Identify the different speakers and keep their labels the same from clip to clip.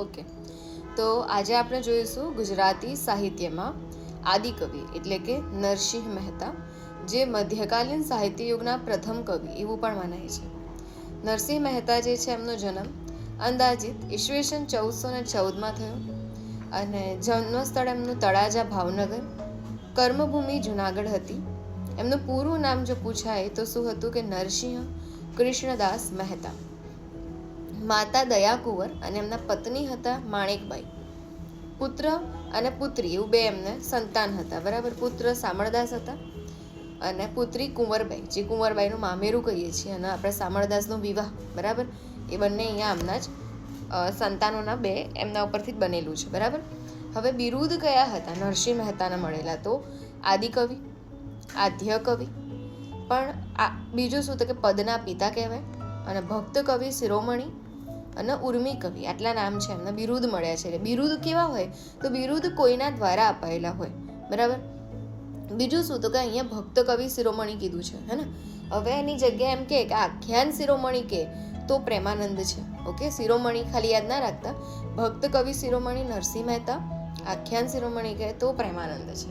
Speaker 1: okay તો આજે આપણે જોઈશું ગુજરાતી સાહિત્યમાં આદિકવિ એટલે કે નરસિંહ મહેતા જે મધ્યકાલીન સાહિત્ય યુગના પ્રથમ કવિ એવું પણ મનાય છે નરસિંહ મહેતા જે છે એમનો જન્મ અંદાજિત ઈસવીસન ચૌદસો ને ચૌદમાં થયો અને જન્મસ્થળ એમનું તળાજા ભાવનગર કર્મભૂમિ જુનાગઢ હતી એમનું પૂરું નામ જો પૂછાય તો શું હતું કે નરસિંહ કૃષ્ણદાસ મહેતા માતા દયા કુંવર અને એમના પત્ની હતા માણેકબાઈ પુત્ર અને પુત્રી એવું બે એમને સંતાન હતા બરાબર પુત્ર સામળદાસ હતા અને પુત્રી કુંવરબાઈ જે કુંવરબાઈનું મામેરું કહીએ છીએ અને આપણે સામળદાસનો વિવાહ બરાબર એ બંને અહીંયા આમના જ સંતાનોના બે એમના ઉપરથી જ બનેલું છે બરાબર હવે બિરુદ કયા હતા નરસિંહ મહેતાને મળેલા તો આદિકવિ આદ્ય કવિ પણ આ બીજું શું તો કે પદના પિતા કહેવાય અને ભક્ત કવિ શિરોમણી અને ઉર્મી કવિ આટલા નામ છે એમને બિરુદ મળ્યા છે બિરુદ કેવા હોય તો બિરુદ કોઈના દ્વારા અપાયેલા હોય બરાબર બીજું શું તો કે અહીંયા ભક્ત કવિ શિરોમણી કીધું છે હે ને હવે એની જગ્યાએ એમ કે આખ્યાન શિરોમણી કે તો પ્રેમાનંદ છે ઓકે શિરોમણી ખાલી યાદ ના રાખતા ભક્ત કવિ શિરોમણી નરસિંહ મહેતા આખ્યાન શિરોમણી કહે તો પ્રેમાનંદ છે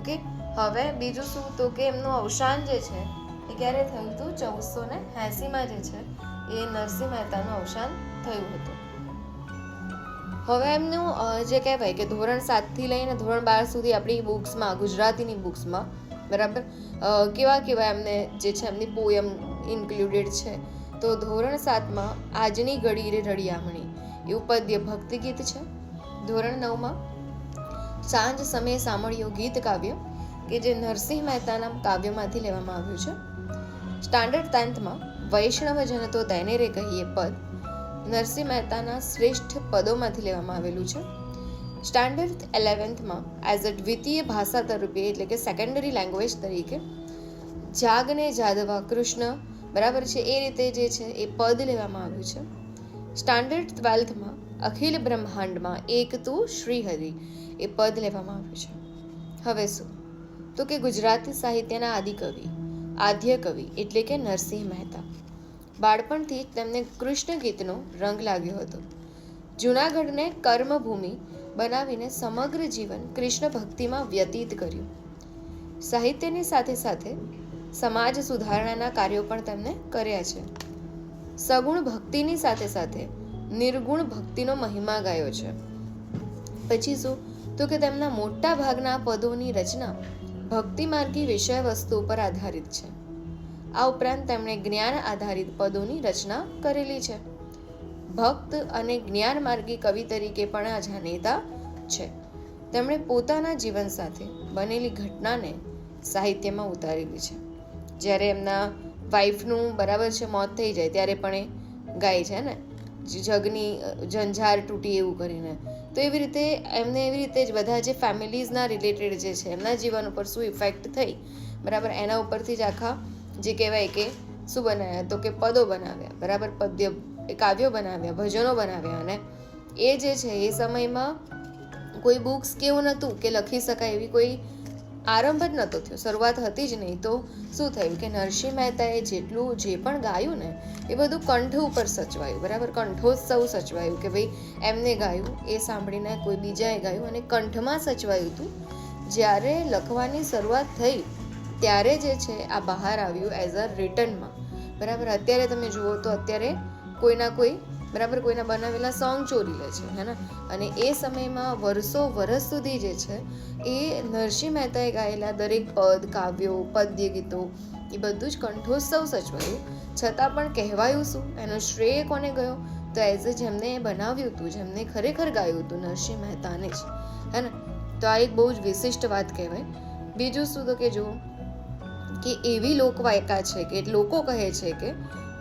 Speaker 1: ઓકે હવે બીજું શું તો કે એમનું અવસાન જે છે એ ક્યારે થયું હતું ચૌદસો ને એંસીમાં જે છે એ નરસિંહ મહેતાનું અવસાન થયું હતું હવે એમનું જે કહેવાય કે ધોરણ સાતથી લઈને ધોરણ બાર સુધી આપણી બુક્સમાં ગુજરાતીની બુક્સમાં બરાબર કેવા કેવા એમને જે છે એમની પોયમ ઇન્ક્લુડેડ છે તો ધોરણ સાતમાં આજની રે રળિયામણી એવું પદ્ય ભક્તિ ગીત છે ધોરણ નવમાં સાંજ સમયે સાંભળ્યું ગીત કાવ્ય કે જે નરસિંહ મહેતાના કાવ્યમાંથી લેવામાં આવ્યું છે સ્ટાન્ડર્ડ ટેન્થમાં વૈષ્ણવ જન તો તેને રે કહીએ પદ નરસિંહ મહેતાના શ્રેષ્ઠ પદોમાંથી લેવામાં આવેલું છે સ્ટાન્ડર્ડ એલેવન્થમાં એઝ અ દ્વિતીય ભાષા તરીકે એટલે કે સેકન્ડરી લેંગ્વેજ તરીકે જાગને જાદવા કૃષ્ણ બરાબર છે એ રીતે જે છે એ પદ લેવામાં આવ્યું છે સ્ટાન્ડર્ડ ટ્વેલ્થમાં અખિલ બ્રહ્માંડમાં એક તું શ્રીહરિ એ પદ લેવામાં આવ્યું છે હવે શું તો કે ગુજરાતી સાહિત્યના આદિકવિ આદ્ય કવિ એટલે કે નરસિંહ મહેતા બાળપણથી જ તેમને કૃષ્ણ ગીતનો રંગ લાગ્યો હતો જૂનાગઢને કર્મભૂમિ બનાવીને સમગ્ર જીવન કૃષ્ણ ભક્તિમાં વ્યતીત કર્યું સાહિત્યની સાથે સાથે સમાજ સુધારણાના કાર્યો પણ તેમણે કર્યા છે સગુણ ભક્તિની સાથે સાથે નિર્ગુણ ભક્તિનો મહિમા ગાયો છે પછી શું તો કે તેમના મોટા ભાગના પદોની રચના ભક્તિ માર્ગી વિષય વસ્તુ ઉપર આધારિત છે આ ઉપરાંત તેમણે જ્ઞાન આધારિત પદોની રચના કરેલી છે ભક્ત અને જ્ઞાન માર્ગી કવિ તરીકે પણ આ જાણીતા છે તેમણે પોતાના જીવન સાથે બનેલી ઘટનાને સાહિત્યમાં ઉતારેલી છે જ્યારે એમના વાઈફનું બરાબર છે મોત થઈ જાય ત્યારે પણ એ ગાય છે ને જગની ઝંઝાર તૂટી એવું કરીને તો એવી રીતે એમને એવી રીતે જ બધા જે ફેમિલીઝના રિલેટેડ જે છે એમના જીવન ઉપર શું ઇફેક્ટ થઈ બરાબર એના ઉપરથી જ આખા જે કહેવાય કે શું બનાવ્યા તો કે પદો બનાવ્યા બરાબર પદ્ય કાવ્યો બનાવ્યા ભજનો બનાવ્યા અને એ જે છે એ સમયમાં કોઈ બુક્સ કેવું નહોતું કે લખી શકાય એવી કોઈ આરંભ જ નહોતો થયો શરૂઆત હતી જ નહીં તો શું થયું કે નરસિંહ મહેતાએ જેટલું જે પણ ગાયું ને એ બધું કંઠ ઉપર સચવાયું બરાબર કંઠોત્સવ સચવાયું કે ભાઈ એમને ગાયું એ સાંભળીને કોઈ બીજાએ ગાયું અને કંઠમાં સચવાયું હતું જ્યારે લખવાની શરૂઆત થઈ ત્યારે જે છે આ બહાર આવ્યું એઝ અ રિટર્નમાં બરાબર અત્યારે તમે જુઓ તો અત્યારે કોઈના કોઈ બરાબર કોઈના બનાવેલા સોંગ ચોરી લે છે હે ને અને એ સમયમાં વર્ષો વર્ષ સુધી જે છે એ નરસિંહ મહેતાએ ગાયેલા દરેક પદ કાવ્યો પદ્ય ગીતો એ બધું જ કંઠોત્સવ સચવાયું છતાં પણ કહેવાયું શું એનો શ્રેય કોને ગયો તો એઝ અ જેમને બનાવ્યું હતું જેમને ખરેખર ગાયું હતું નરસિંહ મહેતાને જ હે ને તો આ એક બહુ જ વિશિષ્ટ વાત કહેવાય બીજું શું તો કે જુઓ કે એવી લોકવાયકા છે કે લોકો કહે છે કે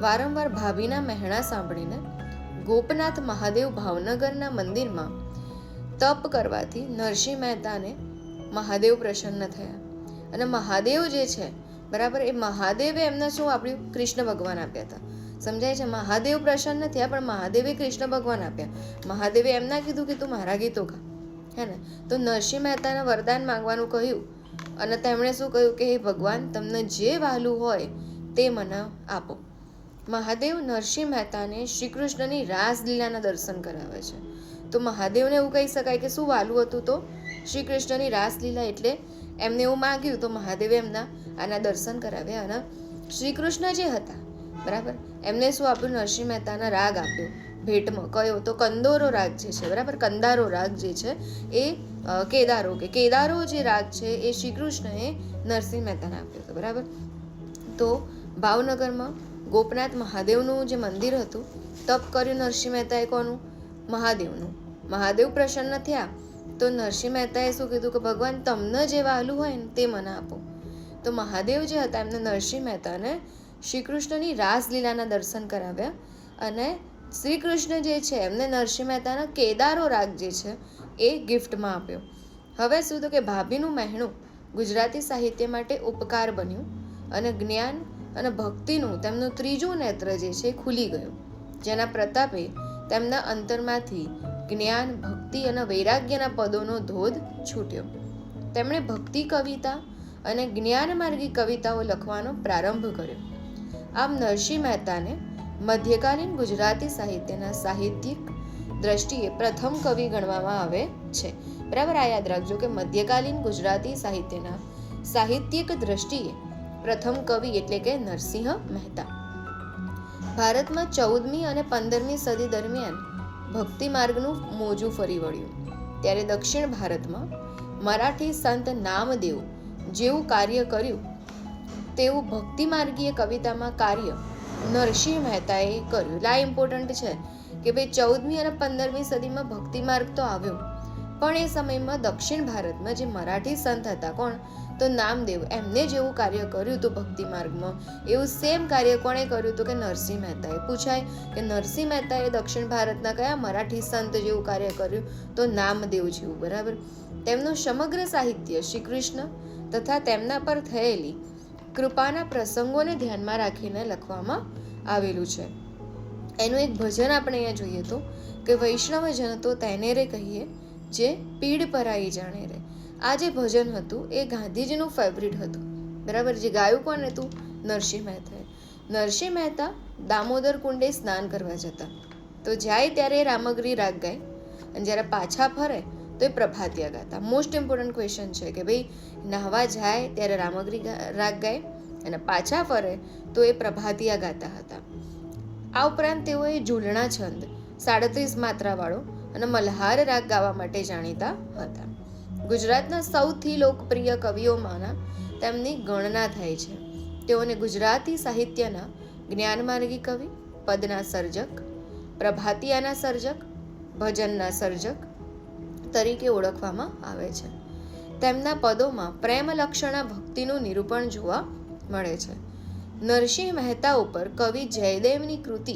Speaker 1: વારંવાર ભાભીના મહેણા સાંભળીને ગોપનાથ મહાદેવ ભાવનગરના મંદિરમાં તપ કરવાથી નરસિંહ મહેતાને મહાદેવ પ્રસન્ન થયા અને મહાદેવ જે છે બરાબર એ મહાદેવે એમને શું આપણું કૃષ્ણ ભગવાન આપ્યા હતા સમજાય છે મહાદેવ પ્રસન્ન થયા પણ મહાદેવે કૃષ્ણ ભગવાન આપ્યા મહાદેવે એમના કીધું કે તું મારા ગીતો ગા હે ને તો નરસિંહ મહેતાના વરદાન માંગવાનું કહ્યું અને તેમણે શું કહ્યું કે હે ભગવાન તમને જે વહાલું હોય તે મને આપો મહાદેવ નરસિંહ મહેતાને શ્રી કૃષ્ણની રાસલીલાના દર્શન કરાવે છે તો મહાદેવને એવું કહી શકાય કે શું વાલું હતું તો શ્રી કૃષ્ણની રાસલીલા એટલે એમને એવું માગ્યું તો મહાદેવે એમના આના દર્શન કરાવ્યા અને શ્રી કૃષ્ણ જે હતા બરાબર એમને શું આપ્યું નરસિંહ મહેતાના રાગ આપ્યો ભેટમાં કયો તો કંદોરો રાગ જે છે બરાબર કંદારો રાગ જે છે એ કેદારો કે કેદારો જે રાગ છે એ શ્રી કૃષ્ણએ નરસિંહ મહેતાને આપ્યો હતો બરાબર તો ભાવનગરમાં ગોપનાથ મહાદેવનું જે મંદિર હતું તપ કર્યું નરસિંહ મહેતાએ કોનું મહાદેવનું મહાદેવ પ્રસન્ન થયા તો નરસિંહ મહેતાએ શું કીધું કે ભગવાન તમને જે વહાલું હોય ને તે મને આપો તો મહાદેવ જે હતા એમને નરસિંહ મહેતાને શ્રી કૃષ્ણની રાસલીલાના દર્શન કરાવ્યા અને શ્રી કૃષ્ણ જે છે એમને નરસિંહ મહેતાના કેદારો રાગ જે છે એ ગિફ્ટમાં આપ્યો હવે શું તો કે ભાભીનું મહેણું ગુજરાતી સાહિત્ય માટે ઉપકાર બન્યું અને જ્ઞાન અને ભક્તિનું તેમનું ત્રીજું નેત્ર જે છે ખુલી ગયું જેના પ્રતાપે તેમના અંતરમાંથી જ્ઞાન ભક્તિ અને વૈરાગ્યના પદોનો ધોધ છૂટ્યો તેમણે ભક્તિ કવિતા અને જ્ઞાનમાર્ગી કવિતાઓ લખવાનો પ્રારંભ કર્યો આમ નરસિંહ મહેતાને મધ્યકાલીન ગુજરાતી સાહિત્યના સાહિત્યિક દ્રષ્ટિએ પ્રથમ કવિ ગણવામાં આવે છે બરાબર આ યાદ રાખજો કે મધ્યકાલીન ગુજરાતી સાહિત્યના સાહિત્યિક દ્રષ્ટિએ પ્રથમ કવિ એટલે કે નરસિંહ મહેતા ભારતમાં ચૌદમી અને પંદરમી સદી દરમિયાન ભક્તિ માર્ગનું મોજું ફરી વળ્યું ત્યારે દક્ષિણ ભારતમાં મરાઠી સંત નામદેવ જેવું કાર્ય કર્યું તેવું ભક્તિ માર્ગીય કવિતામાં કાર્ય નરસિંહ મહેતાએ કર્યું લા ઇમ્પોર્ટન્ટ છે કે ભાઈ ચૌદમી અને પંદરમી સદીમાં ભક્તિ માર્ગ તો આવ્યો પણ એ સમયમાં દક્ષિણ ભારતમાં જે મરાઠી સંત હતા કોણ તો નામદેવ એમને જેવું કાર્ય કર્યું હતું ભક્તિ માર્ગમાં એવું સેમ કાર્ય કોણે કર્યું હતું કે નરસિંહ મહેતાએ પૂછાય કે નરસિંહ મહેતાએ દક્ષિણ ભારતના કયા મરાઠી સંત જેવું કાર્ય કર્યું તો નામદેવ જેવું બરાબર તેમનું સમગ્ર સાહિત્ય શ્રી કૃષ્ણ તથા તેમના પર થયેલી કૃપાના પ્રસંગોને ધ્યાનમાં રાખીને લખવામાં આવેલું છે એનું એક ભજન આપણે અહીંયા જોઈએ તો કે વૈષ્ણવજન તો તેને રે કહીએ જે પીડ પરાઈ જાણે રે આ જે ભજન હતું એ ગાંધીજીનું ફેવરિટ હતું બરાબર જે ગાયું કોણ હતું નરસિંહ મહેતાએ નરસિંહ મહેતા દામોદર કુંડે સ્નાન કરવા જતા તો જાય ત્યારે રામગ્રી રાગ ગાય અને જ્યારે પાછા ફરે તો એ પ્રભાતિયા ગાતા મોસ્ટ ઇમ્પોર્ટન્ટ ક્વેશ્ચન છે કે ભાઈ નહાવા જાય ત્યારે રામગ્રી રાગ ગાય અને પાછા ફરે તો એ પ્રભાતિયા ગાતા હતા આ ઉપરાંત તેઓએ ઝૂલણા છંદ સાડત્રીસ માત્રાવાળો અને મલ્હાર રાગ ગાવા માટે જાણીતા હતા ગુજરાતના સૌથી લોકપ્રિય કવિઓમાંના તેમની ગણના થાય છે તેઓને ગુજરાતી સાહિત્યના જ્ઞાનમાર્ગી કવિ પદના સર્જક પ્રભાતિયાના સર્જક ભજનના સર્જક તરીકે ઓળખવામાં આવે છે તેમના પદોમાં પ્રેમલક્ષણા ભક્તિનું નિરૂપણ જોવા મળે છે નરસિંહ મહેતા ઉપર કવિ જયદેવની કૃતિ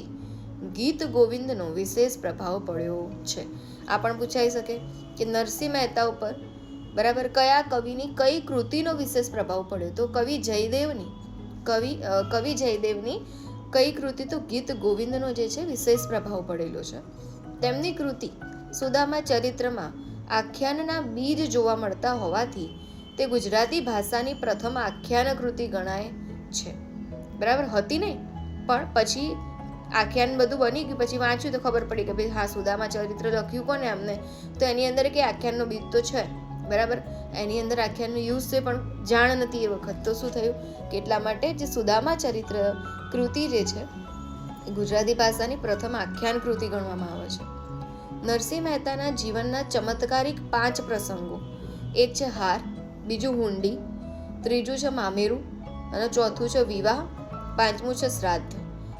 Speaker 1: ગીત ગોવિંદનો વિશેષ પ્રભાવ પડ્યો છે આ પણ પૂછાઈ શકે કે નરસિંહ મહેતા ઉપર બરાબર કયા કવિની કઈ કૃતિનો વિશેષ પ્રભાવ પડ્યો તો કવિ જયદેવની કવિ કવિ જયદેવની કઈ કૃતિ તો ગીત ગોવિંદનો જે છે વિશેષ પ્રભાવ પડેલો છે તેમની કૃતિ સુદામા ચરિત્રમાં આખ્યાનના બીજ જોવા મળતા હોવાથી તે ગુજરાતી ભાષાની પ્રથમ આખ્યાન કૃતિ ગણાય છે બરાબર હતી ને પણ પછી આખ્યાન બધું બની ગયું પછી વાંચ્યું તો ખબર પડી કે ભાઈ હા સુદામા ચરિત્ર લખ્યું કોને આમને તો એની અંદર કે આખ્યાનનો બીજ તો છે બરાબર એની અંદર આખ્યાનનો યુઝ છે પણ જાણ નથી એ વખત તો શું થયું કે એટલા માટે જે સુદામા ચરિત્ર કૃતિ જે છે ગુજરાતી ભાષાની પ્રથમ આખ્યાન કૃતિ ગણવામાં આવે છે નરસિંહ મહેતાના જીવનના ચમત્કારિક પાંચ પ્રસંગો એક છે હાર બીજું હુંડી ત્રીજું છે મામેરું અને ચોથું છે વિવાહ પાંચમું છે શ્રાદ્ધ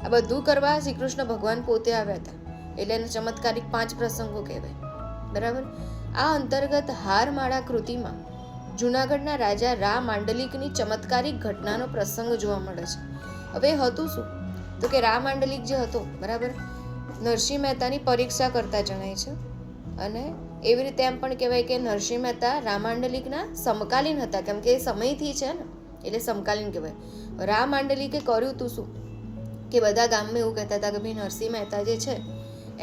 Speaker 1: આ બધું કરવા શ્રી કૃષ્ણ ભગવાન પોતે આવ્યા હતા એટલે એને ચમત્કારિક પાંચ પ્રસંગો કહેવાય બરાબર આ અંતર્ગત હારમાળા કૃતિમાં જૂનાગઢના રાજા રા માંડલિકની ચમત્કારિક ઘટનાનો પ્રસંગ જોવા મળે છે હવે હતું શું તો કે રા માંડલિક જે હતો બરાબર નરસિંહ મહેતાની પરીક્ષા કરતા જણાય છે અને એવી રીતે એમ પણ કહેવાય કે નરસિંહ મહેતા રામાંડલિકના સમકાલીન હતા કેમ કે એ સમયથી છે ને એટલે સમકાલીન કહેવાય રામાંડલિકે કર્યું તું શું કે બધા ગામમાં એવું કહેતા હતા કે ભાઈ નરસિંહ મહેતા જે છે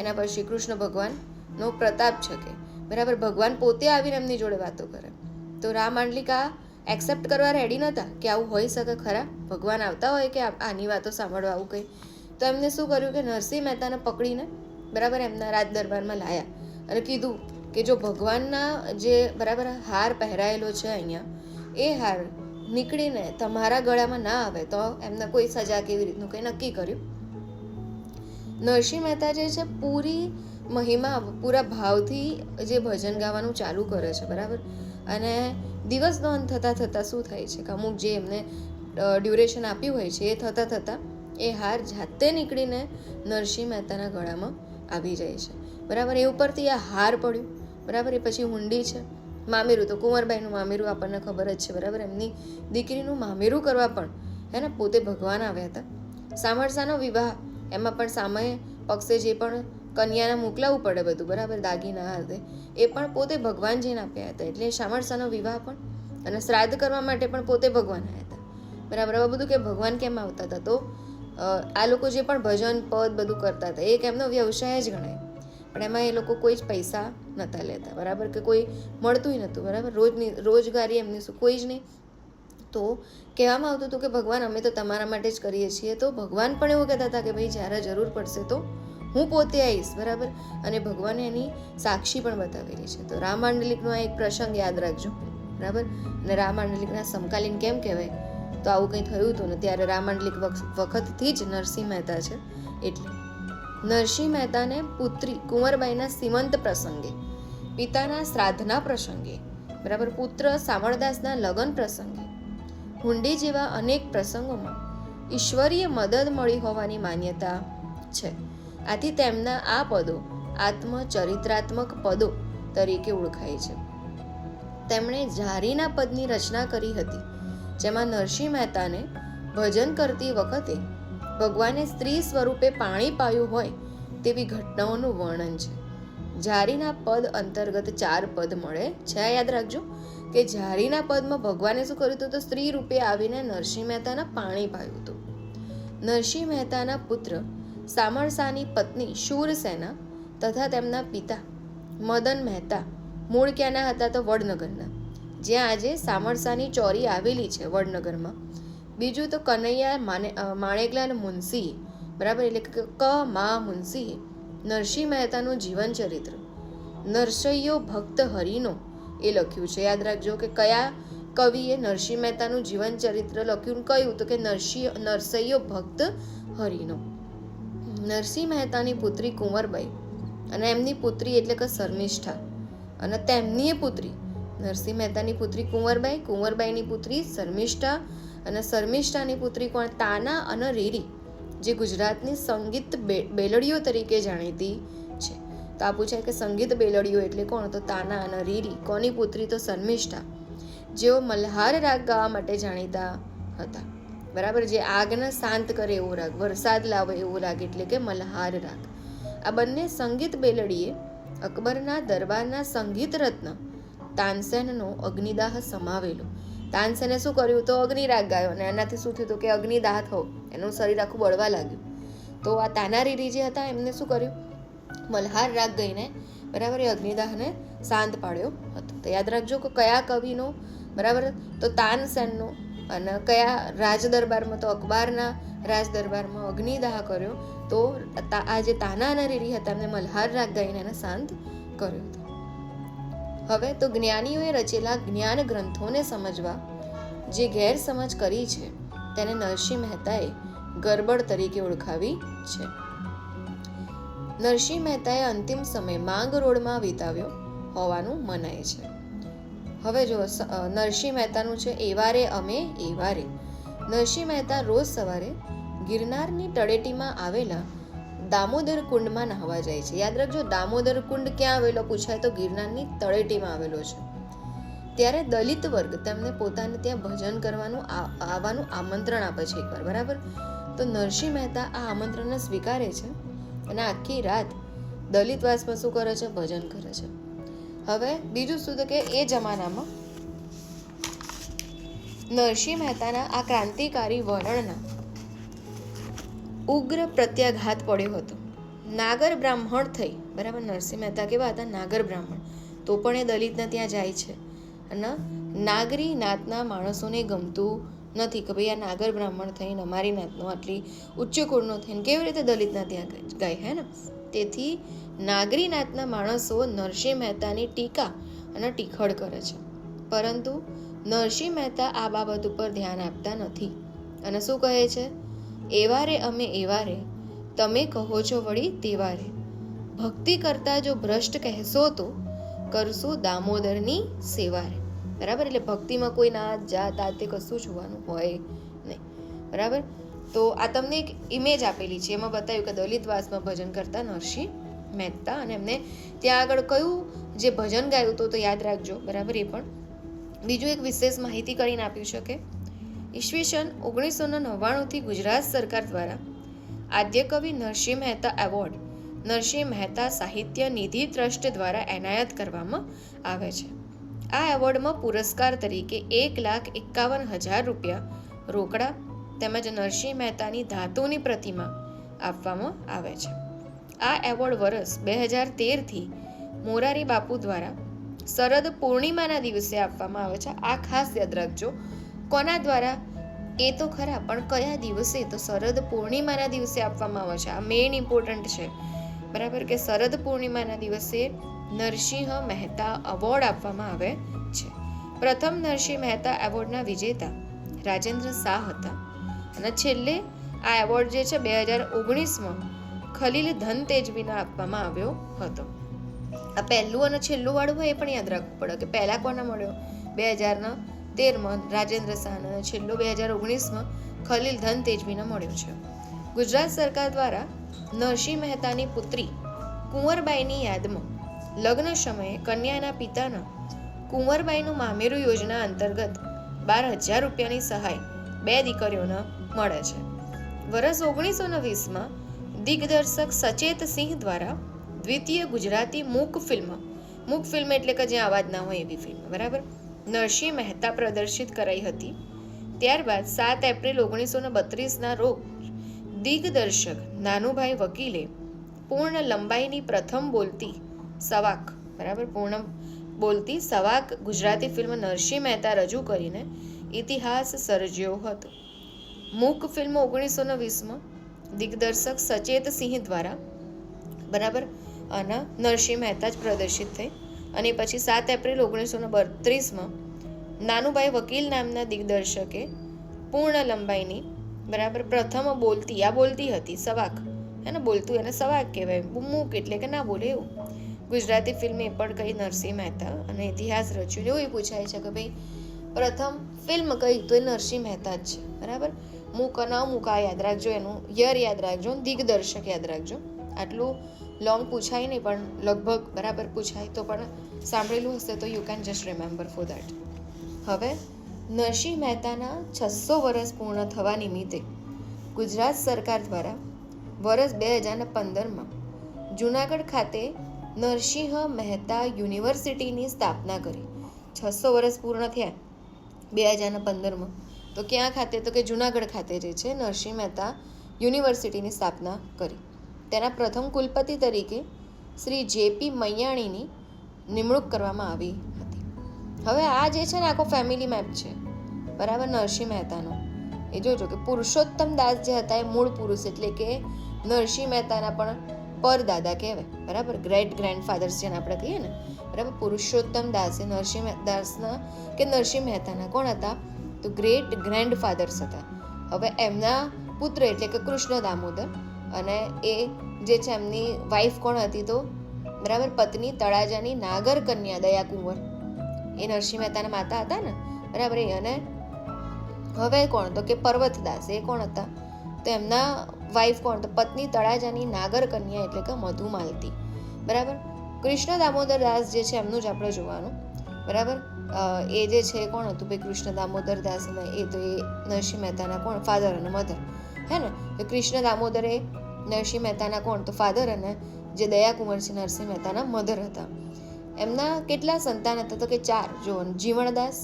Speaker 1: એના પર શ્રી કૃષ્ણ ભગવાનનો પ્રતાપ છે કે બરાબર ભગવાન પોતે આવીને એમની જોડે વાતો કરે તો રામ આ એક્સેપ્ટ કરવા રેડી નહોતા કે આવું હોઈ શકે ખરા ભગવાન આવતા હોય કે આની વાતો સાંભળવા આવું કંઈ તો એમને શું કર્યું કે નરસિંહ મહેતાને પકડીને બરાબર એમના રાજ દરબારમાં લાયા અને કીધું કે જો ભગવાનના જે બરાબર હાર પહેરાયેલો છે અહીંયા એ હાર નીકળીને તમારા ગળામાં ના આવે તો એમને કોઈ સજા કેવી રીતનું કંઈ નક્કી કર્યું નરસિંહ મહેતા જે છે પૂરી મહિમા પૂરા ભાવથી જે ભજન ગાવાનું ચાલુ કરે છે બરાબર અને દિવસ દોન થતાં થતાં શું થાય છે કે અમુક જે એમને ડ્યુરેશન આપ્યું હોય છે એ થતાં થતાં એ હાર જાતે નીકળીને નરસિંહ મહેતાના ગળામાં આવી જાય છે બરાબર એ ઉપરથી આ હાર પડ્યું બરાબર એ પછી હુંડી છે મામેરું તો કુંવરબાઈનું મામેરું આપણને ખબર જ છે બરાબર એમની દીકરીનું મામેરું કરવા પણ હે ને પોતે ભગવાન આવ્યા હતા સામરસાનો વિવાહ એમાં પણ સામે પક્ષે જે પણ કન્યાને મોકલાવવું પડે બધું બરાબર દાગીના હાથે એ પણ પોતે ભગવાન જઈને આપ્યા હતા એટલે સામરસાનો વિવાહ પણ અને શ્રાદ્ધ કરવા માટે પણ પોતે ભગવાન આવ્યા હતા બરાબર આ બધું કે ભગવાન કેમ આવતા હતા તો આ લોકો જે પણ ભજન પદ બધું કરતા હતા એક એમનો વ્યવસાય જ ગણાય પણ એમાં એ લોકો કોઈ જ પૈસા નહોતા લેતા બરાબર કે કોઈ મળતું નહોતું બરાબર રોજની રોજગારી એમની શું કોઈ જ નહીં તો કહેવામાં આવતું હતું કે ભગવાન અમે તો તમારા માટે જ કરીએ છીએ તો ભગવાન પણ એવું કહેતા હતા કે ભાઈ જ્યારે જરૂર પડશે તો હું પોતે આવીશ બરાબર અને ભગવાને એની સાક્ષી પણ બતાવેલી છે તો રામાંડલિકનો આ એક પ્રસંગ યાદ રાખજો બરાબર અને રામાંડલિકના સમકાલીન કેમ કહેવાય તો આવું કંઈ થયું હતું ને ત્યારે રામાંડલિક વખતથી જ નરસિંહ મહેતા છે એટલે નરસિંહ મહેતાને પુત્રી કુંવરબાઈના સીમંત પ્રસંગે પિતાના શ્રાદ્ધના પ્રસંગે બરાબર પુત્ર સાવળદાસના લગ્ન પ્રસંગે હુંડી જેવા અનેક પ્રસંગોમાં ઈશ્વરીય મદદ મળી હોવાની માન્યતા છે આથી તેમના આ પદો આત્મચરિત્રાત્મક પદો તરીકે ઓળખાય છે તેમણે ઝારીના પદની રચના કરી હતી જેમાં નરસિંહ મહેતાને ભજન કરતી વખતે ભગવાને સ્ત્રી સ્વરૂપે પાણી પાયું હોય તેવી ઘટનાઓનું વર્ણન છે ઝારીના પદ અંતર્ગત ચાર પદ મળે છે યાદ રાખજો કે ઝારીના પદમાં ભગવાને શું કર્યું હતું તો સ્ત્રી રૂપે આવીને નરસિંહ મહેતાના પાણી પાયું હતું નરસિંહ મહેતાના પુત્ર સામરસાની પત્ની શૂરસેના તથા તેમના પિતા મદન મહેતા મૂળ ક્યાંના હતા તો વડનગરના જ્યાં આજે સામરસાની ચોરી આવેલી છે વડનગરમાં બીજું તો કનૈયા માને માણેકલા મુનશી બરાબર એટલે કે ક મા મુનશી નરસિંહ મહેતાનું જીવન ચરિત્ર નરસૈયો ભક્ત હરિનો એ લખ્યું છે યાદ રાખજો કે કયા કવિએ નરસિંહ મહેતાનું જીવન ચરિત્ર લખ્યું કહ્યું તો કે નરસિંહ નરસૈયો ભક્ત હરિનો નરસિંહ મહેતાની પુત્રી કુંવરબાઈ અને એમની પુત્રી એટલે કે શર્મિષ્ઠા અને તેમની પુત્રી નરસિંહ મહેતાની પુત્રી કુંવરબાઈ કુંવરબાઈની પુત્રી શર્મિષ્ઠા અને શર્મિષ્ઠાની પુત્રી કોણ તાના અને રીરી જે ગુજરાતની સંગીત બેલડીઓ તરીકે જાણીતી છે તો આ પૂછાય કે સંગીત બેલડીઓ એટલે કોણ તો તાના અને રીરી કોની પુત્રી તો શર્મિષ્ઠા જેઓ મલ્હાર રાગ ગાવા માટે જાણીતા હતા બરાબર જે આગને શાંત કરે એવો રાગ વરસાદ લાવે એવો રાગ એટલે કે મલ્હાર રાગ આ બંને સંગીત બેલડીએ અકબરના દરબારના સંગીત રત્ન તાનસેનનો અગ્નિદાહ સમાવેલો તાનસેને શું કર્યું તો અગ્નિરાગ ગાયો અને એનાથી શું થયું કે અગ્નિદાહ થયો એનું શરીર આખું બળવા લાગ્યું તો આ તાનારીરી જે હતા એમને શું કર્યું મલ્હાર રાગ ગઈને બરાબર એ અગ્નિદાહને શાંત પાડ્યો હતો તો યાદ રાખજો કે કયા કવિનો બરાબર તો તાનસેનનો અને કયા રાજ દરબારમાં તો અકબારના રાજ દરબારમાં અગ્નિદાહ કર્યો તો આ જે તાના અને રીરી હતા એમને મલ્હાર રાગ ગાઈને એને શાંત કર્યો હતો હવે તો જ્ઞાનીઓએ રચેલા જ્ઞાન ગ્રંથોને સમજવા જે ગેરસમજ કરી છે તેને નરસિંહ મહેતાએ ગરબડ તરીકે ઓળખાવી છે નરસિંહ મહેતાએ અંતિમ સમય માંગ રોડમાં વિતાવ્યો હોવાનું મનાય છે હવે જો નરસિંહ મહેતાનું છે એવારે અમે એવારે નરસિંહ મહેતા રોજ સવારે ગિરનારની તળેટીમાં આવેલા દામોદર કુંડમાં નહાવા જાય છે યાદ રાખજો દામોદર કુંડ ક્યાં આવેલો પૂછાય તો ગિરનારની તળેટીમાં આવેલો છે ત્યારે દલિત વર્ગ તેમને પોતાને ત્યાં ભજન કરવાનું આવવાનું આમંત્રણ આપે છે એકવાર બરાબર તો નરસિંહ મહેતા આ આમંત્રણને સ્વીકારે છે અને આખી રાત દલિતવાસમાં શું કરે છે ભજન કરે છે હવે બીજું શું તો કે એ જમાનામાં નરસિંહ મહેતાના આ ક્રાંતિકારી વલણના ઉગ્ર પ્રત્યાઘાત પડ્યો હતો નાગર બ્રાહ્મણ થઈ બરાબર નરસિંહ મહેતા કેવા હતા નાગર બ્રાહ્મણ તો પણ એ દલિતને ત્યાં જાય છે અને નાગરી નાતના માણસોને ગમતું નથી કે ભાઈ આ નાગર બ્રાહ્મણ થઈને અમારી નાતનો આટલી ઉચ્ચ કુળનો થઈને કેવી રીતે દલિતના ત્યાં ગાય હે ને તેથી નાગરી નાતના માણસો નરસિંહ મહેતાની ટીકા અને ટીખળ કરે છે પરંતુ નરસિંહ મહેતા આ બાબત ઉપર ધ્યાન આપતા નથી અને શું કહે છે એવારે અમે એવારે તમે કહો છો વળી તેવા ભક્તિ કરતાં જો ભ્રષ્ટ કહેશો તો કરશો દામોદરની સેવા રે બરાબર એટલે ભક્તિમાં કોઈ ના જાત આતે કશું જોવાનું હોય નહીં બરાબર તો આ તમને એક ઇમેજ આપેલી છે એમાં બતાવ્યું કે દલિતવાસમાં ભજન કરતા નરસિંહ મહેતા અને એમને ત્યાં આગળ કયું જે ભજન ગાયું હતું તો યાદ રાખજો બરાબર એ પણ બીજું એક વિશેષ માહિતી કરીને આપી શકે કે ઈસવીસન ઓગણીસોને નવ્વાણુંથી ગુજરાત સરકાર દ્વારા આદ્યકવિ નરસિંહ મહેતા એવોર્ડ નરસિંહ મહેતા સાહિત્ય નિધિ ટ્રસ્ટ દ્વારા એનાયત કરવામાં આવે છે આ એવોર્ડમાં પુરસ્કાર તરીકે એક લાખ એકાવન હજાર રૂપિયા રોકડા તેમજ નરસિંહ મહેતાની ધાતુની પ્રતિમા આપવામાં આવે છે આ એવોર્ડ વર્ષ બે હજાર તેરથી મોરારી બાપુ દ્વારા શરદ પૂર્ણિમાના દિવસે આપવામાં આવે છે આ ખાસ યાદ રાખજો કોના દ્વારા એ તો ખરા પણ કયા દિવસે તો શરદ પૂર્ણિમાના દિવસે આપવામાં આવે છે આ મેઇન ઇમ્પોર્ટન્ટ છે બરાબર કે શરદ પૂર્ણિમાના દિવસે નરસિંહ મહેતા એવોર્ડ આપવામાં આવે છે પ્રથમ નરસિંહ મહેતા એવોર્ડના વિજેતા રાજેન્દ્ર શાહ હતા અને છેલ્લે આ એવોર્ડ જે છે બે હજાર ઓગણીસમાં ખલીલ ધન ધનતેજવીના આપવામાં આવ્યો હતો આ પહેલું અને છેલ્લું વાળું હોય એ પણ યાદ રાખવું પડે કે પહેલાં કોને મળ્યો બે હજારના તેરમાં રાજેન્દ્ર સાન છેલ્લો બે હજાર ઓગણીસમાં ખલીલ ધન તેજવીને મળ્યો છે ગુજરાત સરકાર દ્વારા નરસિંહ મહેતાની પુત્રી કુંવરબાઈની યાદમાં લગ્ન સમયે કન્યાના પિતાના કુંવરબાઈનું મામેરું યોજના અંતર્ગત બાર હજાર રૂપિયાની સહાય બે દીકરીઓને મળે છે વર્ષ ઓગણીસો ને વીસમાં દિગ્દર્શક સચેત સિંહ દ્વારા દ્વિતીય ગુજરાતી મૂક ફિલ્મ મૂક ફિલ્મ એટલે કે જ્યાં અવાજ ના હોય એવી ફિલ્મ બરાબર નરસિંહ મહેતા પ્રદર્શિત કરાઈ હતી ત્યારબાદ સાત એપ્રિલ ઓગણીસો બત્રીસના રોગ દિગ્દર્શક નાનુભાઈ વકીલે પૂર્ણ લંબાઈની પ્રથમ બોલતી સવાક બરાબર પૂર્ણ બોલતી સવાક ગુજરાતી ફિલ્મ નરસિંહ મહેતા રજૂ કરીને ઇતિહાસ સર્જ્યો હતો મૂક ફિલ્મ ઓગણીસો વીસમાં દિગ્દર્શક સચેત સિંહ દ્વારા બરાબર અને નરસિંહ મહેતા જ પ્રદર્શિત થઈ અને પછી સાત એપ્રિલ ઓગણીસો બત્રીસમાં નાનુભાઈ વકીલ નામના દિગ્દર્શકે પૂર્ણ લંબાઈની બરાબર પ્રથમ બોલતી આ બોલતી હતી સવાક હે બોલતું એને સવાક કહેવાય મૂક એટલે કે ના બોલે એવું ગુજરાતી ફિલ્મ એ પણ કઈ નરસિંહ મહેતા અને ઇતિહાસ રચ્યું એવું એ પૂછાય છે કે ભાઈ પ્રથમ ફિલ્મ કઈ તો એ નરસિંહ મહેતા જ છે બરાબર મૂક ના મૂક આ યાદ રાખજો એનું યર યાદ રાખજો દિગ્દર્શક યાદ રાખજો આટલું લોંગ પૂછાય નહીં પણ લગભગ બરાબર પૂછાય તો પણ સાંભળેલું હશે તો you can just remember for that હવે નરસિંહ મહેતાના છસો વર્ષ પૂર્ણ થવા નિમિત્તે ગુજરાત સરકાર દ્વારા વર્ષ બે હજાર પંદરમાં જુનાગઢ ખાતે નરસિંહ મહેતા યુનિવર્સિટીની સ્થાપના કરી છસો વર્ષ પૂર્ણ થયા બે હજાર પંદરમાં તો ક્યાં ખાતે તો કે જુનાગઢ ખાતે જે છે નરસિંહ મહેતા યુનિવર્સિટીની સ્થાપના કરી તેના પ્રથમ કુલપતિ તરીકે શ્રી જેપી મૈયાણીની નિમણૂક કરવામાં આવી હતી હવે આ જે છે ને આખો ફેમિલી મેપ છે બરાબર નરસિંહ મહેતાનો એ જોજો કે પુરુષોત્તમ દાસ જે હતા એ મૂળ પુરુષ એટલે કે નરસિંહ મહેતાના પણ પરદાદા કહેવાય બરાબર ગ્રેટ ગ્રેન્ડફાધર્સ જેને આપણે કહીએ ને બરાબર પુરુષોત્તમ દાસે નરસિંહ દાસના કે નરસિંહ મહેતાના કોણ હતા તો ગ્રેટ ગ્રેન્ડફાધર્સ હતા હવે એમના પુત્ર એટલે કે કૃષ્ણ દામોદર અને એ જે છે એમની વાઈફ કોણ હતી તો બરાબર પત્ની તળાજાની નાગર કન્યા દયા કુંવર એ નરસિંહ મહેતાના માતા હતા ને બરાબર એ અને હવે કોણ તો કે પર્વતદાસ એ કોણ હતા તો એમના વાઈફ કોણ તો પત્ની તળાજાની નાગર કન્યા એટલે કે મધુમાલતી બરાબર કૃષ્ણ દામોદર દાસ જે છે એમનું જ આપણે જોવાનું બરાબર એ જે છે કોણ હતું ભાઈ કૃષ્ણ દામોદર દાસ એ તો એ નરસિંહ મહેતાના કોણ ફાધર અને મધર હે ને તો કૃષ્ણ દામોદરે નરસિંહ મહેતાના કોણ તો ફાધર અને જે દયાકુમાર છે નરસિંહ મહેતાના મધર હતા એમના કેટલા સંતાન હતા તો કે ચાર જો જીવણદાસ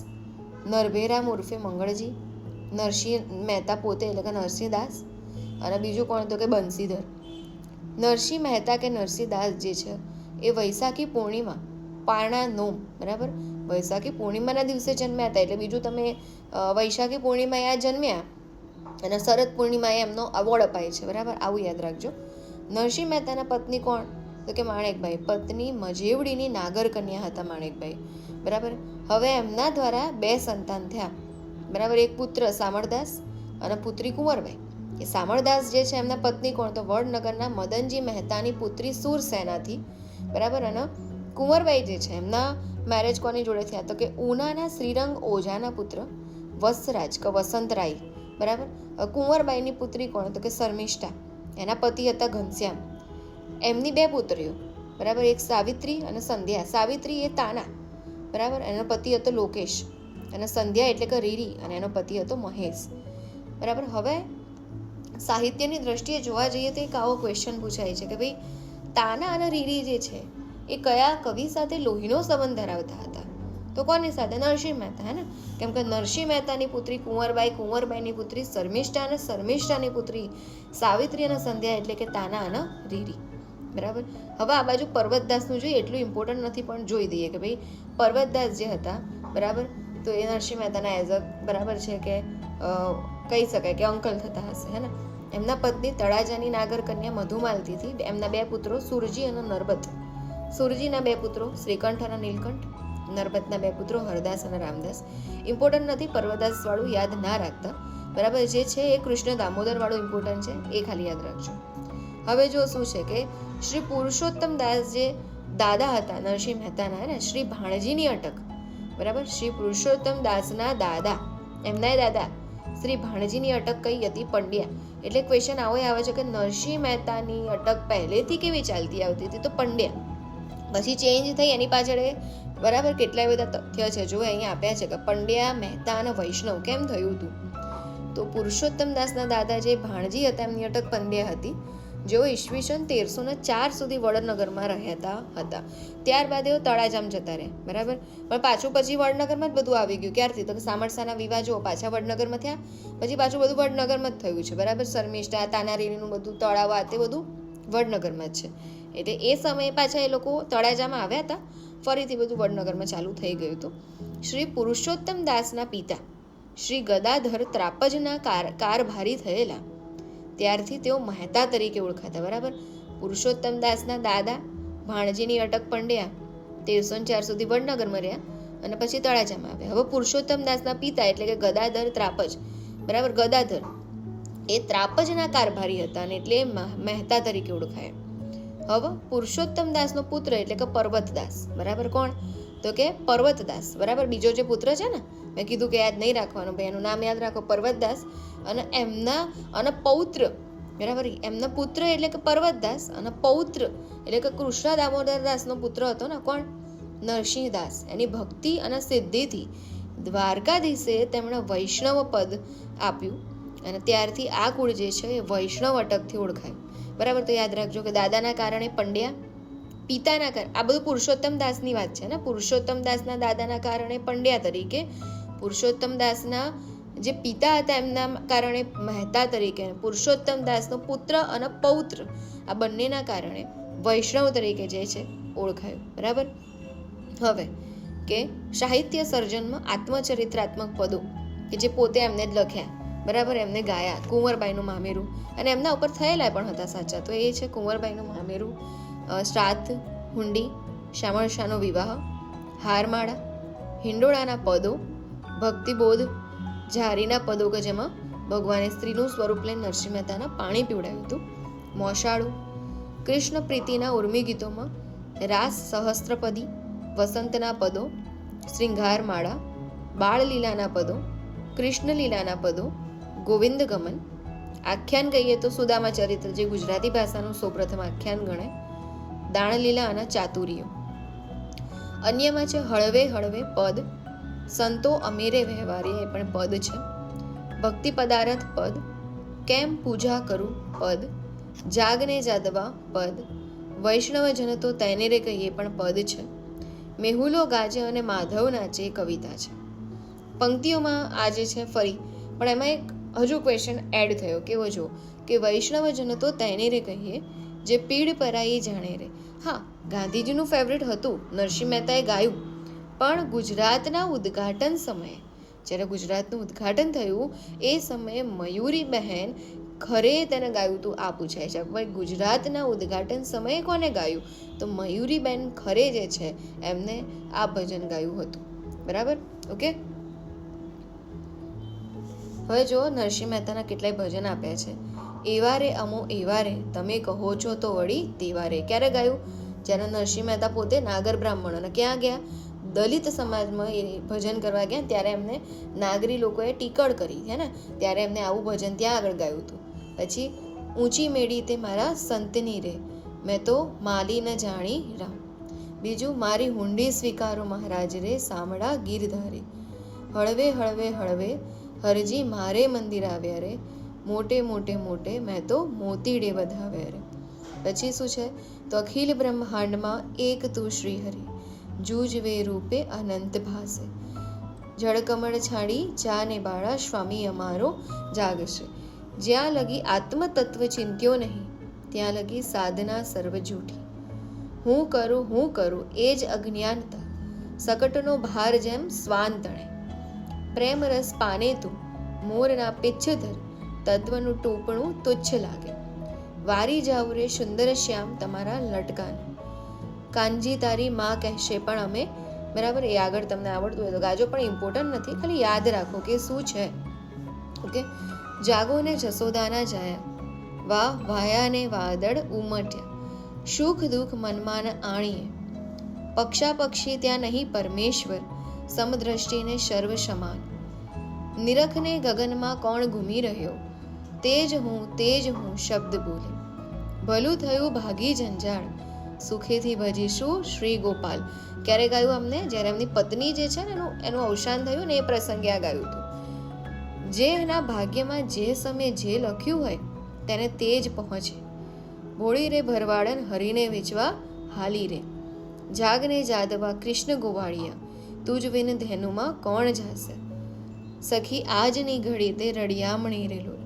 Speaker 1: નરભેરામ ઉર્ફે મંગળજી નરસિંહ મહેતા પોતે એટલે કે નરસિંહદાસ અને બીજું કોણ તો કે બંસીધર નરસિંહ મહેતા કે નરસિંહદાસ જે છે એ વૈશાખી પૂર્ણિમા પારણા નોમ બરાબર વૈશાખી પૂર્ણિમાના દિવસે જન્મ્યા હતા એટલે બીજું તમે વૈશાખી પૂર્ણિમા આ જન્મ્યા અને શરદ પૂર્ણિમાએ એમનો અવોર્ડ અપાય છે બરાબર આવું યાદ રાખજો નરસિંહ મહેતાના પત્ની કોણ તો કે માણેકભાઈ પત્ની મજેવડીની નાગર કન્યા હતા માણેકભાઈ બરાબર હવે એમના દ્વારા બે સંતાન થયા બરાબર એક પુત્ર સામળદાસ અને પુત્રી કુંવરભાઈ એ સામળદાસ જે છે એમના પત્ની કોણ તો વડનગરના મદનજી મહેતાની પુત્રી સુરસેનાથી બરાબર અને કુંવરભાઈ જે છે એમના મેરેજ કોની જોડે થયા તો કે ઉનાના શ્રીરંગ ઓઝાના પુત્ર વસરાજ કે વસંતરાય બરાબર કુંવરબાઈની પુત્રી કોણ તો કે શર્મિષ્ઠા એના પતિ હતા ઘનશ્યામ એમની બે પુત્રીઓ બરાબર એક સાવિત્રી અને સંધ્યા સાવિત્રી એ તાના બરાબર એનો પતિ હતો લોકેશ અને સંધ્યા એટલે કે રીરી અને એનો પતિ હતો મહેશ બરાબર હવે સાહિત્યની દ્રષ્ટિએ જોવા જઈએ તો એક આવો ક્વેશ્ચન પૂછાય છે કે ભાઈ તાના અને રીરી જે છે એ કયા કવિ સાથે લોહીનો સંબંધ ધરાવતા હતા તો કોની સાથે નરસિંહ મહેતા હે ને કેમ કે નરસિંહ મહેતાની પુત્રી કુંવરબાઈ કુંવરબાઈની પુત્રી શર્મિષ્ઠા અને શર્મિષ્ઠાની પુત્રી સાવિત્રી અને સંધ્યા એટલે કે તાના અને રીરી બરાબર હવે આ બાજુ પર્વતદાસનું જોઈએ એટલું ઇમ્પોર્ટન્ટ નથી પણ જોઈ દઈએ કે ભાઈ પર્વતદાસ જે હતા બરાબર તો એ નરસિંહ મહેતાના એઝ અ બરાબર છે કે કહી શકાય કે અંકલ થતા હશે હે ને એમના પત્ની તળાજાની નાગર કન્યા મધુમાલતીથી એમના બે પુત્રો સુરજી અને નરબત સુરજીના બે પુત્રો શ્રીકંઠ અને નીલકંઠ નર્મદના બે પુત્રો હરદાસ અને રામદાસ ઇમ્પોર્ટન્ટ નથી પર્વદાસવાળું યાદ ના રાખતા બરાબર જે છે એ કૃષ્ણ દામોદરવાળું ઇમ્પોર્ટન્ટ છે એ ખાલી યાદ રાખજો હવે જો શું છે કે શ્રી પુરુષોત્તમ દાસ જે દાદા હતા નરસિંહ મહેતાના ને શ્રી ભાણજીની અટક બરાબર શ્રી પુરુષોત્તમ દાસના દાદા એમનાય દાદા શ્રી ભાણજીની અટક કઈ હતી પંડ્યા એટલે ક્વેશ્ચન આવો આવે છે કે નરસિંહ મહેતાની અટક પહેલેથી કેવી ચાલતી આવતી હતી તો પંડ્યા પછી ચેન્જ થઈ એની પાછળ બરાબર કેટલાય બધા તથ્ય છે જો અહીંયા આપ્યા છે કે પંડ્યા મહેતા અને વૈષ્ણવ કેમ થયું હતું તો પુરુષોત્તમ દાસના દાદા જે ભાણજી હતા એમની અટક પંડ્યા હતી જેઓ ઈસવીસન તેરસો ને ચાર સુધી વડનગરમાં રહેતા હતા ત્યારબાદ એઓ તળાજામ જતા રહ્યા બરાબર પણ પાછું પછી વડનગરમાં જ બધું આવી ગયું ક્યારથી તો કે સામરસાના વિવાજો પાછા વડનગરમાં થયા પછી પાછું બધું વડનગરમાં જ થયું છે બરાબર શર્મિષ્ઠા તાનારીનું બધું તળાવ આ તે બધું વડનગરમાં જ છે એટલે એ સમયે પાછા એ લોકો તળાજામાં આવ્યા હતા ફરીથી બધું વડનગરમાં ચાલુ થઈ ગયું હતું શ્રી પુરુષોત્તમ દાસના પિતા શ્રી ગદાધર ત્રાપજના કાર કારભારી થયેલા ત્યારથી તેઓ મહેતા તરીકે ઓળખાતા બરાબર પુરુષોત્તમ દાસના દાદા ભાણજીની અટક પંડ્યા તેરસો ચાર સુધી વડનગરમાં રહ્યા અને પછી તળાજામાં આવ્યા હવે પુરુષોત્તમ દાસના પિતા એટલે કે ગદાધર ત્રાપજ બરાબર ગદાધર એ ત્રાપજના કારભારી હતા અને એટલે મહેતા તરીકે ઓળખાયા હવે પુરુષોત્તમ દાસનો પુત્ર એટલે કે પર્વતદાસ બરાબર કોણ તો કે પર્વતદાસ બરાબર બીજો જે પુત્ર છે ને મેં કીધું કે યાદ નહીં રાખવાનું ભાઈ એનું નામ યાદ રાખો પર્વતદાસ અને એમના અને પૌત્ર બરાબર એમના પુત્ર એટલે કે પર્વતદાસ અને પૌત્ર એટલે કે કૃષ્ણ દામોદર દાસનો પુત્ર હતો ને કોણ નરસિંહદાસ એની ભક્તિ અને સિદ્ધિથી દ્વારકાધીશે તેમણે વૈષ્ણવ પદ આપ્યું અને ત્યારથી આ કુળ જે છે એ વૈષ્ણવ અટકથી ઓળખાય બરાબર તો યાદ રાખજો કે દાદાના કારણે પંડ્યા પિતાના કારણે આ બધું પુરુષોત્તમ દાસની વાત છે ને પુરુષોત્તમ દાસના દાદાના કારણે પંડ્યા તરીકે પુરુષોત્તમ દાસના જે પિતા હતા એમના કારણે મહેતા તરીકે પુરુષોત્તમ દાસનો પુત્ર અને પૌત્ર આ બંનેના કારણે વૈષ્ણવ તરીકે જે છે ઓળખાયું બરાબર હવે કે સાહિત્ય સર્જનમાં આત્મચરિત્રાત્મક પદો કે જે પોતે એમને જ લખ્યા બરાબર એમને ગાયા કુંવરબાઈનું મામેરું અને એમના ઉપર થયેલા પણ હતા સાચા તો એ છે કુંવરબાઈનું મામેરું શ્રાદ્ધ હુંડી શામળ શાહનો વિવાહ હારમાળા હિંડોળાના પદો ભક્તિબોધ ઝારીના પદો કે જેમાં ભગવાને સ્ત્રીનું સ્વરૂપ લઈને નરસિંહ મહેતાના પાણી પીવડાવ્યું હતું મોશાળું કૃષ્ણ પ્રીતિના ઉર્મી ગીતોમાં રાસ સહસ્ત્રપદી વસંતના પદો શ્રૃંગારમાળા બાળલીલાના પદો કૃષ્ણલીલાના પદો ગોવિંદ ગમન આખ્યાન કહીએ તો સુદામા ચરિત્ર જે ગુજરાતી ભાષાનું સૌપ્રથમ આખ્યાન ગણે દાણલીલા અને ચાતુર્ય અન્યમાં છે હળવે હળવે પદ સંતો અમીરે વહેવારી એ પણ પદ છે ભક્તિ પદાર્થ પદ કેમ પૂજા કરું પદ જાગને જાદવા પદ વૈષ્ણવજન તો તેને રે કહીએ પણ પદ છે મેહુલો ગાજે અને માધવ નાચે કવિતા છે પંક્તિઓમાં આજે છે ફરી પણ એમાં એક હજુ ક્વેશ્ચન એડ થયો કેવો જો કે વૈષ્ણવજન તો તેને રે કહીએ જે પીડ પરાઈ જાણે રે હા ગાંધીજીનું ફેવરેટ હતું નરસિંહ મહેતાએ ગાયું પણ ગુજરાતના ઉદ્ઘાટન સમયે જ્યારે ગુજરાતનું ઉદ્ઘાટન થયું એ સમયે મયુરી બહેન ખરે તેને ગાયું તું આ પૂછાય છે ભાઈ ગુજરાતના ઉદ્ઘાટન સમયે કોને ગાયું તો મયુરીબેન ખરે જે છે એમને આ ભજન ગાયું હતું બરાબર ઓકે હવે જુઓ નરસિંહ મહેતાના કેટલાય ભજન આપ્યા છે એવારે અમો એવારે તમે કહો છો તો વળી તેવા ક્યારે ગાયું જ્યારે નરસિંહ મહેતા પોતે નાગર બ્રાહ્મણ અને ક્યાં ગયા દલિત સમાજમાં એ ભજન કરવા ગયા ત્યારે એમને નાગરી લોકોએ ટીકળ કરી હે ને ત્યારે એમને આવું ભજન ત્યાં આગળ ગાયું હતું પછી ઊંચી મેળી તે મારા સંતની રે મેં તો માલીને જાણી રામ બીજું મારી હુંડી સ્વીકારો મહારાજ રે સામડા ગીરધારે હળવે હળવે હળવે હરજી મારે મંદિર આવ્યા રે મોટે મોટે મોટે મેં તો મોતીડે વધાવ્યા રે પછી શું છે તો અખિલ બ્રહ્માંડમાં એક તું શ્રી હરિ જૂજવે રૂપે અનંત ભાસે જળકમળ છાડી જાને બાળા સ્વામી અમારો જાગશે જ્યાં લગી આત્મતત્વ ચિંત્યો નહીં ત્યાં લગી સાધના સર્વ જૂઠી હું કરું હું કરું એ જ અજ્ઞાનતા સકટનો ભાર જેમ સ્વાન તણે પ્રેમરસ રસ પાને તું મોરના પિચ્છધર તત્વનું ટોપણું તુચ્છ લાગે વારી જાવ રે સુંદર શ્યામ તમારા લટકાનું કાનજી તારી માં કહેશે પણ અમે બરાબર એ આગળ તમને આવડતું હોય તો ગાજો પણ ઇમ્પોર્ટન્ટ નથી ખાલી યાદ રાખો કે શું છે ઓકે જાગોને જસોદાના જાયા વાહ વાયા વાદળ ઉમટ્યા સુખ દુઃખ મનમાં આણીએ પક્ષા પક્ષી ત્યાં નહીં પરમેશ્વર સમદ્રષ્ટિને સર્વ સમાન નિરખને ગગનમાં કોણ ઘૂમી રહ્યો તે જ હું તે જ હું શબ્દ બોલે ભલું થયું ભાગી જંજાળ સુખેથી ભજીશું શ્રી ગોપાલ ક્યારે ગાયું અમને જ્યારે એમની પત્ની જે છે ને એનું એનું અવસાન થયું ને એ પ્રસંગે આ ગાયું હતું જે એના ભાગ્યમાં જે સમયે જે લખ્યું હોય તેને તે જ પહોંચે ભોળી રે ભરવાડન હરીને વેચવા હાલી રે જાગને જાદવા કૃષ્ણ ગોવાળિયા તું જ વિન ધેનુમાં કોણ જાશે સખી આજની ઘડી તે રડિયામણી રેલું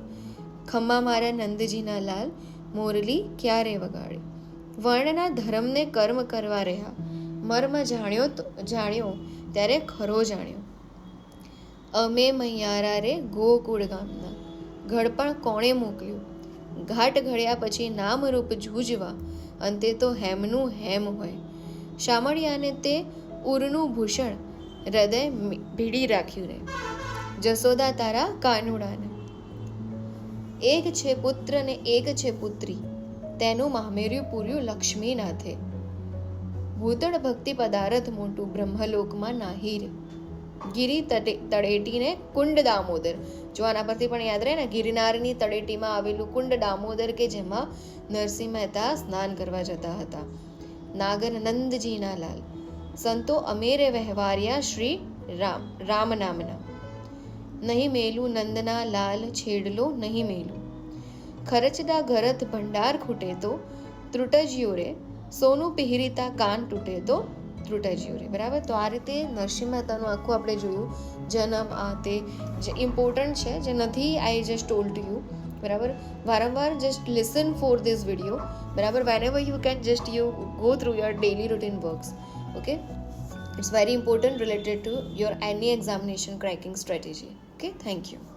Speaker 1: ખમ્મા મારા નંદજીના લાલ મોરલી ક્યારે વગાડી વર્ણના ધર્મને કર્મ કરવા રહ્યા મર્મ જાણ્યો તો જાણ્યો ત્યારે ખરો જાણ્યો અમે મૈયારા રે ગોકુળ ગામના ઘડપણ કોણે મોકલ્યું ઘાટ ઘડ્યા પછી નામરૂપ જૂજવા અંતે તો હેમનું હેમ હોય શામળિયાને તે ઉરનું ભૂષણ હૃદય ભીડી રાખ્યું રહે જસોદા તારા કાનુડાને એક છે પુત્ર ને એક છે પુત્રી તેનું મામેર્યું પૂર્યું લક્ષ્મીનાથે ભૂતળ ભક્તિ પદાર્થ મોટું બ્રહ્મલોકમાં નાહી રે ગિરી તળેટીને કુંડ દામોદર જો આના પરથી પણ યાદ રહે ને ગિરનારની તળેટીમાં આવેલું કુંડ દામોદર કે જેમાં નરસિંહ મહેતા સ્નાન કરવા જતા હતા નાગર નંદજીના લાલ સંતો અમેરે વહેવાર્યા શ્રી રામ રામ નામના નહીં મેલું નંદના લાલ છેડલો નહીં મેલું ખરચદા ઘરત ભંડાર ખૂટે તો ત્રુટજ્યો રે સોનું પહેરીતા કાન તૂટે તો ત્રુટજ્યો રે બરાબર તો આ રીતે નરસિંહ મહેતાનું આખું આપણે જોયું જન્મ આ તે જે ઇમ્પોર્ટન્ટ છે જે નથી I just told to you બરાબર વારંવાર just listen for this video બરાબર whenever you can just you go through your daily routine works okay it's very important related to your any examination cracking strategy okay thank you